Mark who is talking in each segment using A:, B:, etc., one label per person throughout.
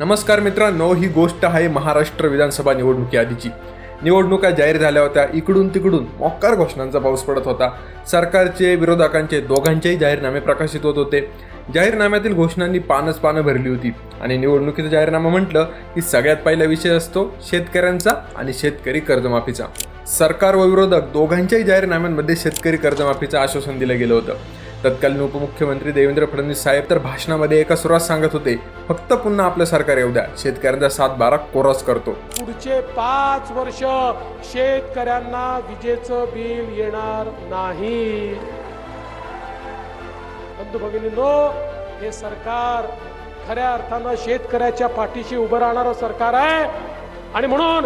A: नमस्कार मित्रांनो ही गोष्ट आहे महाराष्ट्र विधानसभा निवडणुकीआधीची निवडणुका जाहीर झाल्या होत्या इकडून तिकडून मॉक्कार घोषणांचा पाऊस पडत होता. सरकारचे विरोधकांचे दोघांचेही जाहीरनामे प्रकाशित होत होते. जाहीरनाम्यातील घोषणांनी पानच पानं भरली होती. आणि निवडणुकीचा जाहीरनामा म्हटलं की सगळ्यात पहिला विषय असतो शेतकऱ्यांचा आणि शेतकरी कर्जमाफीचा. सरकार व विरोधक दोघांच्याही जाहीरनाम्यांमध्ये शेतकरी कर्जमाफीचं आश्वासन दिलं गेलं होतं. तत्कालीन उपमुख्यमंत्री देवेंद्र फडणवीस साहेब तर भाषणामध्ये एका सुरात सांगत होते फक्त पुन्हा आपलं सरकार येऊ द्या. शेतकऱ्यांचा सात बारा कोरास करतो.
B: पुढचे पाच वर्ष शेतकऱ्यांना विजेचं बिल येणार नाही. बंधू भगिनींनो हे सरकार खऱ्या अर्थानं शेतकऱ्याच्या पाठीशी उभं राहणारं सरकार आहे. आणि म्हणून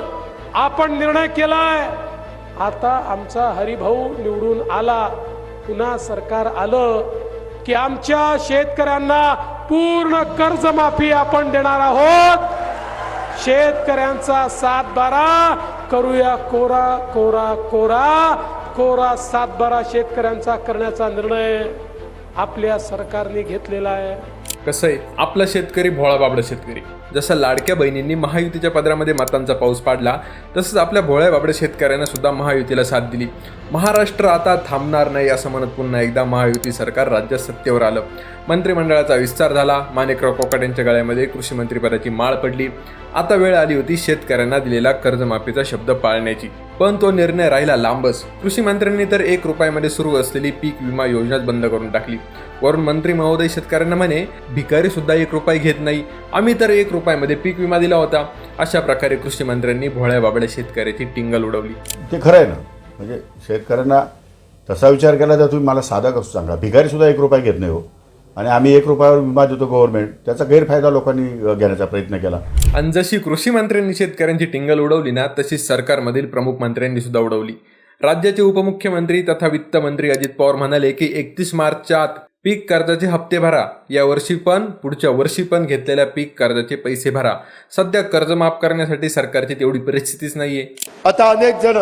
B: आपण निर्णय केलाय. आता आमचा हरिभाऊ निवडून आला. पुन्हा सरकार आलं की आमच्या शेतकऱ्यांना पूर्ण कर्जमाफी आपण देणार आहोत. शेतकऱ्यांचा सात बारा करूया कोरा कोरा कोरा. कोरा सात बारा शेतकऱ्यांचा करण्याचा निर्णय आपल्या सरकारने घेतलेला आहे.
A: कसं आहे आपला शेतकरी भोळा बाबडा शेतकरी. जसं लाडक्या बहिणींनी महायुतीच्या पदरामध्ये मतांचा पाऊस पाडला तसंच आपल्या भोळ्या बाबड्या शेतकऱ्यांना सुद्धा महायुतीला साथ दिली. महाराष्ट्र आता थांबणार नाही असं म्हणत पुन्हा एकदा महायुती सरकार राज्यात सत्तेवर आलं. मंत्रिमंडळाचा विस्तार झाला माणिकराव कोकाट यांच्या गळ्यामध्ये कृषी मंत्रिपदाची माळ पडली. आता वेळ आली होती शेतकऱ्यांना दिलेला कर्जमाफीचा शब्द पाळण्याची. पण तो निर्णय राहिला लांबच. कृषी मंत्र्यांनी तर एक रुपयामध्ये सुरू असलेली पीक विमा योजनाच बंद करून टाकली. वरून मंत्री महोदय शेतकऱ्यांना म्हणे भिकारी सुद्धा एक रुपये घेत नाही. आम्ही तर एक रुपयामध्ये पीक विमा दिला होता. अशा प्रकारे कृषी मंत्र्यांनी भोळ्या बाबड्या शेतकऱ्याची टिंगल उडवली.
C: ते खरं आहे ना? म्हणजे शेतकऱ्यांना तसा विचार केला तर तुम्ही मला साधा कसं सांगा? भिकारी सुद्धा एक रुपया घेत नाही हो. आणि आम्ही एक रुपयावर विमा देतो गव्हर्नमेंट त्याचा गैरफायदा लोकांनी घेण्याचा प्रयत्न केला.
A: आणि जशी कृषी मंत्र्यांनी शेतकऱ्यांची टिंगल उडवली ना तशीच सरकारमधील प्रमुख मंत्र्यांनी सुद्धा उडवली. राज्याचे उपमुख्यमंत्री तथा वित्त मंत्री अजित पवार म्हणाले की एकतीस मार्चच्या आत पीक कर्जाचे हप्ते भरा. या वर्षी पण पुढच्या वर्षी पण घेतलेल्या पीक कर्जाचे पैसे भरा. सध्या कर्ज माफ करण्यासाठी सरकारची तेवढी परिस्थितीच नाहीये.
D: आता अनेक जण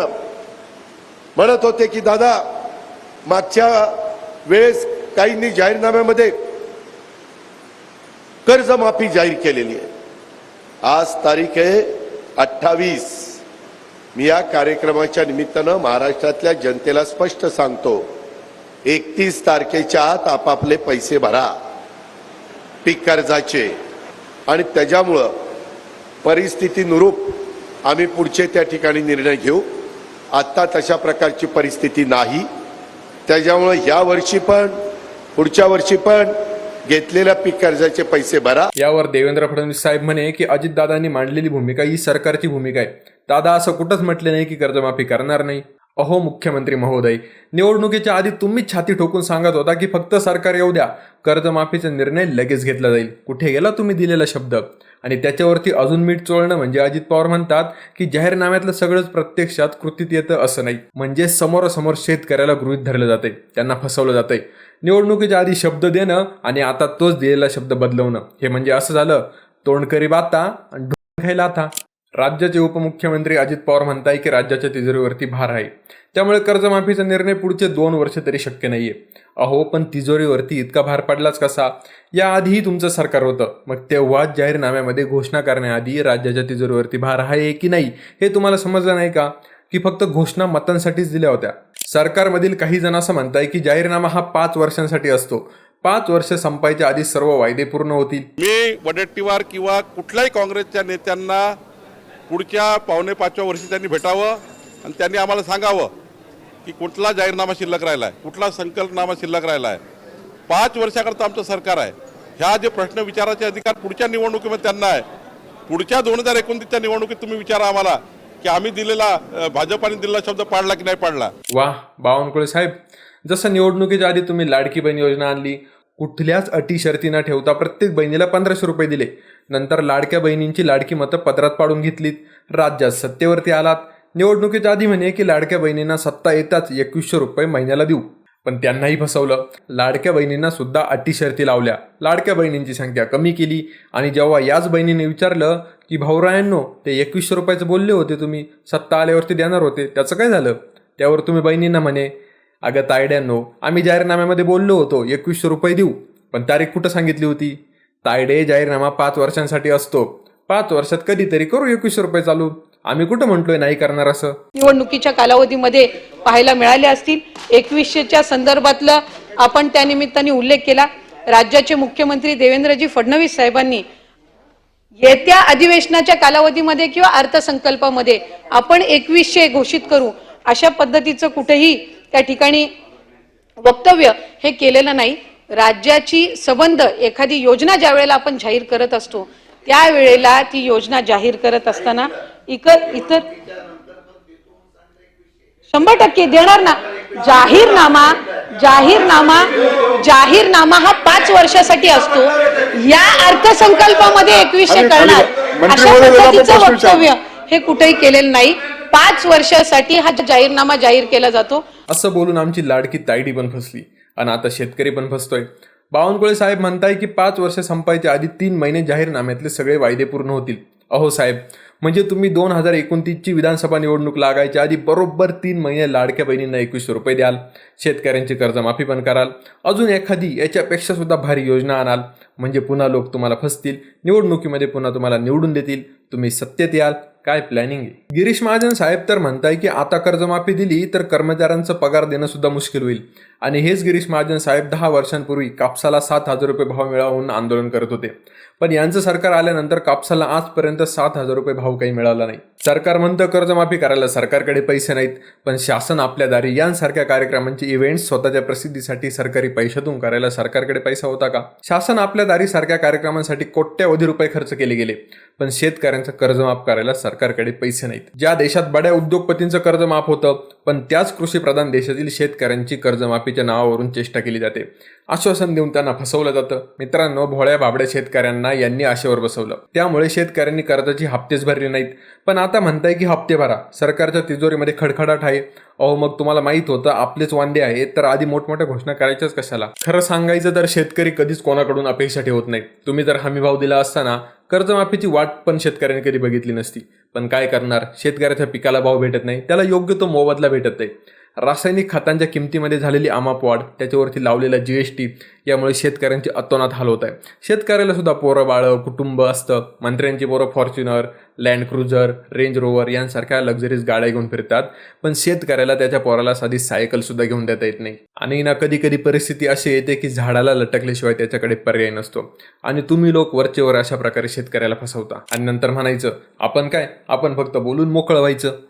D: म्हणत होते की दादा मागच्या वेळेस काहींनी जाहीरनाम्यामध्ये कर्जमाफी जाहीर केलेली आहे. आज तारीख आहे अठ्ठावीस. मी या कार्यक्रमाच्या निमित्तानं महाराष्ट्रातल्या जनतेला स्पष्ट सांगतो एकतीस तारखेच्या आत आपापले पैसे भरा. पीक कर्जाचे. आणि त्याच्यामुळं परिस्थितीनुरूप आम्ही पुढचे त्या ठिकाणी निर्णय घेऊ. आत्ता तशा प्रकारची परिस्थिती नाही. त्याच्यामुळं या वर्षी पण पुढच्या वर्षी पण घेतलेल्या पीक कर्जाचे पैसे भरा.
A: यावर देवेंद्र फडणवीस साहेब म्हणे की अजितदादांनी मांडलेली भूमिका ही सरकारची भूमिका आहे. दादा असं कुठंच म्हटले नाही की कर्जमाफी करणार नाही. अहो मुख्यमंत्री महोदय निवडणुकीच्या आधी तुम्हीच छाती ठोकून सांगत होता की फक्त सरकार येऊ द्या. कर्जमाफीचा निर्णय लगेच घेतला जाईल. कुठे गेला तुम्ही दिलेला शब्द? आणि त्याच्यावरती अजून मीठ चोळणं म्हणजे अजित पवार म्हणतात की जाहीरनाम्यातलं सगळंच प्रत्यक्षात कृतीत येतं असं नाही. म्हणजे समोरासमोर शेतकऱ्याला गृहीत धरलं जाते त्यांना फसवलं जातंय. निवडणुकीच्या आधी शब्द देणं आणि आता तोच दिलेला शब्द बदलवणं. हे म्हणजे असं झालं. तोंडकरी बाता आणि खायला आता. राज्याचे उपमुख्यमंत्री अजित पवार म्हणताय की राज्याच्या तिजोरीवरती भार आहे. त्यामुळे कर्जमाफीचा निर्णय पुढचे दोन वर्ष तरी शक्य नाहीये. अहो पण तिजोरीवरती इतका भार पडलाच कसा? याआधीही तुमचं सरकार होतं. मग तेव्हाच जाहीरनाम्यामध्ये घोषणा करण्याआधी राज्याच्या तिजोरीवरती भार आहे की नाही हे तुम्हाला समजलं नाही का? की फक्त घोषणा मतांसाठीच दिल्या होत्या. सरकारमधील काही जण असं म्हणताय की जाहीरनामा हा पाच वर्षांसाठी असतो. पाच वर्ष संपायच्या आधी सर्व वायदे पूर्ण होतील.
E: मी वडेट्टीवार किंवा कुठल्याही काँग्रेसच्या नेत्यांना पुढच्या पावणे पाचव्या वर्षी त्यांनी भेटावं आणि त्यांनी आम्हाला सांगावं की कुठला जाहीरनामा शिल्लक राहिला आहे कुठला संकल्पनामा शिल्लक राहिला आहे पाच वर्षाकरता आमचं सरकार आहे. ह्या जे प्रश्न विचाराचे अधिकार पुढच्या निवडणुकीमध्ये त्यांना आहे. पुढच्या दोन हजार एकोणतीसच्या निवडणुकीत तुम्ही विचारा आम्हाला की आम्ही दिलेला भाजपाने दिलेला शब्द पाडला की नाही पाडला?
A: वा बावनकुळे साहेब. जसं निवडणुकीच्या आधी तुम्ही लाडकी बहीण योजना आणली कुठल्याच अटी शर्ती न ठेवता प्रत्येक बहिणीला पंधराशे रुपये दिले. नंतर लाडक्या बहिणींची लाडकी मतं पत्रात पाडून घेतलीत. राज्यात सत्तेवरती आलात. निवडणुकीच्या आधी म्हणे की लाडक्या बहिणींना सत्ता येताच एकवीसशे रुपये महिन्याला देऊ. पण त्यांनाही फसवलं. लाडक्या बहिणींना सुद्धा अटी शर्ती लावल्या. लाडक्या बहिणींची संख्या कमी केली. आणि जेव्हा याच बहिणीने विचारलं की भाऊरायांनो ते एकवीसशे रुपयाचं बोलले होते तुम्ही. सत्ता आल्यावरती देणार होते. त्याचं काय झालं? त्यावर तुम्ही बहिणींना म्हणे अगं तायड्यांनो आम्ही जाहीरनाम्यामध्ये बोललो होतो एकवीसशे रुपये देऊ. पण तारीख कुठं सांगितली होती? तायडे जाहीरनामा पाच वर्षांसाठी असतो. पाच वर्षात कधीतरी करू एकवीसशे रुपये चालू. आम्ही कुठं म्हटलोय नाही करणार असं?
F: निवडणुकीच्या कालावधीमध्ये पाहायला मिळाले असतील. एकवीसशेच्या संदर्भातलं आपण त्या निमित्ताने उल्लेख केला. राज्याचे मुख्यमंत्री देवेंद्रजी फडणवीस साहेबांनी येत्या अधिवेशनाच्या कालावधीमध्ये किंवा अर्थसंकल्पामध्ये आपण एकवीसशे घोषित करू. अशा पद्धतीचं कुठेही त्या ठिकाणी वक्तव्य हे केलेलं नाही. राज्याची संबंध एखादी योजना ज्या वेळेला आपण जाहीर करत असतो त्यावेळेला ती योजना जाहीर करत असताना इक इतर शंभर टक्के देणार ना? जाहीरनामा जाहीरनामा जाहीरनामा हा पाच वर्षासाठी असतो. या अर्थसंकल्पामध्ये एकवीसशे करणार. अशा पद्धतीचं वक्तव्य हे कुठेही केलेलं नाही. पाच वर्षासाठी हा जाहीरनामा जाहीर केला जातो.
A: असं बोलून आमची लाडकी तायडी पण फसली. आणि आता शेतकरी पण फसतोय. बावनकुळे साहेब म्हणताय की पाच वर्ष संपायच्या आधी तीन महिने जाहीरनाम्यातले सगळे वायदे पूर्ण होतील. अहो साहेब म्हणजे तुम्ही दोन हजार एकोणतीसची विधानसभा निवडणूक लागायच्या आधी बरोबर तीन महिने लाडक्या बहिणींना एकवीसशे रुपये द्याल शेतकऱ्यांची कर्जमाफी पण कराल अजून एखादी याच्यापेक्षा सुद्धा भारी योजना आणाल. म्हणजे पुन्हा लोक तुम्हाला फसतील निवडणुकीमध्ये पुन्हा तुम्हाला निवडून देतील तुम्ही सत्तेत याल काय प्लॅनिंग आहे? गिरीश महाजन साहेब तर म्हणताय की आता कर्जमाफी दिली तर कर्मचाऱ्यांचा पगार देणं सुद्धा मुश्किल होईल. आणि हेच गिरीश महाजन साहेब दहा वर्षांपूर्वी कापसाला सात हजार रुपये भाव मिळावा म्हणून आंदोलन करत होते. पण यांचं सरकार आल्यानंतर कापसाला आजपर्यंत सात हजार रुपये भाव काही मिळाला नाही. सरकार म्हणतं कर्जमाफी करायला सरकारकडे पैसे नाहीत पण शासन आपल्या दारी यांसारख्या कार्यक्रमांचे इव्हेंट्स स्वतःच्या प्रसिद्धीसाठी सरकारी पैशातून करायला सरकारकडे पैसा होता का? शासन आपल्या दारी सारख्या कार्यक्रमांसाठी कोट्यावधी रुपये खर्च केले गेले पण शेतकऱ्यांचं कर्जमाफ करायला सरकारकडे पैसे नाहीत. ज्या देशात बड्या उद्योगपतींचं कर्ज माफ होतं पण त्याच कृषीप्रधान देशातील शेतकऱ्यांची कर्जमाफीच्या नावावरून चेष्टा केली जाते. आश्वासन देऊन त्यांना फसवलं जातं. मित्रांनो भोळ्या बाबड्या शेतकऱ्यांना यांनी आशेवर बसवलं. त्यामुळे शेतकऱ्यांनी कर्जाची हप्तेच भरले नाहीत. पण आता म्हणताय की हप्ते भरा. सरकारच्या तिजोरीमध्ये खडखडाट आहे. अहो मग तुम्हाला माहीत होतं आपलेच वांदे आहेत. तर आधी मोठमोठ्या घोषणा करायच्याच कशाला? खरं सांगायचं तर शेतकरी कधीच कोणाकडून अपेक्षा ठेवत नाही तुम्ही जर हमी भाव दिला असताना कर्जमाफीची वाट पण शेतकऱ्यांनी कधी बघितली नसती. पण काय करणार? शेतकऱ्याच्या पिकाला भाव भेटत नाही. त्याला योग्य तो मोबदला भेटत नाही. रासायनिक खतांच्या किमतीमध्ये झालेली आमाप वाढ त्याच्यावरती लावलेला जी एस टी यामुळे शेतकऱ्यांची अतोनात हाल होत आहे. शेतकऱ्याला सुद्धा पोरं बाळं कुटुंब असतं. मंत्र्यांची पोरं Fortuner Land Cruiser Range Rover यांसारख्या लक्झरीज गाड्या घेऊन फिरतात. पण शेतकऱ्याला त्याच्या पोराला साधी सायकल सुद्धा घेऊन देता येत नाही. आणि ना कधी कधी परिस्थिती अशी येते की झाडाला लटकल्याशिवाय त्याच्याकडे पर्याय नसतो. आणि तुम्ही लोक वरचेवर अशा प्रकारे शेतकऱ्याला फसवता. आणि नंतर म्हणायचं आपण काय? आपण फक्त बोलून मोकळं व्हायचं.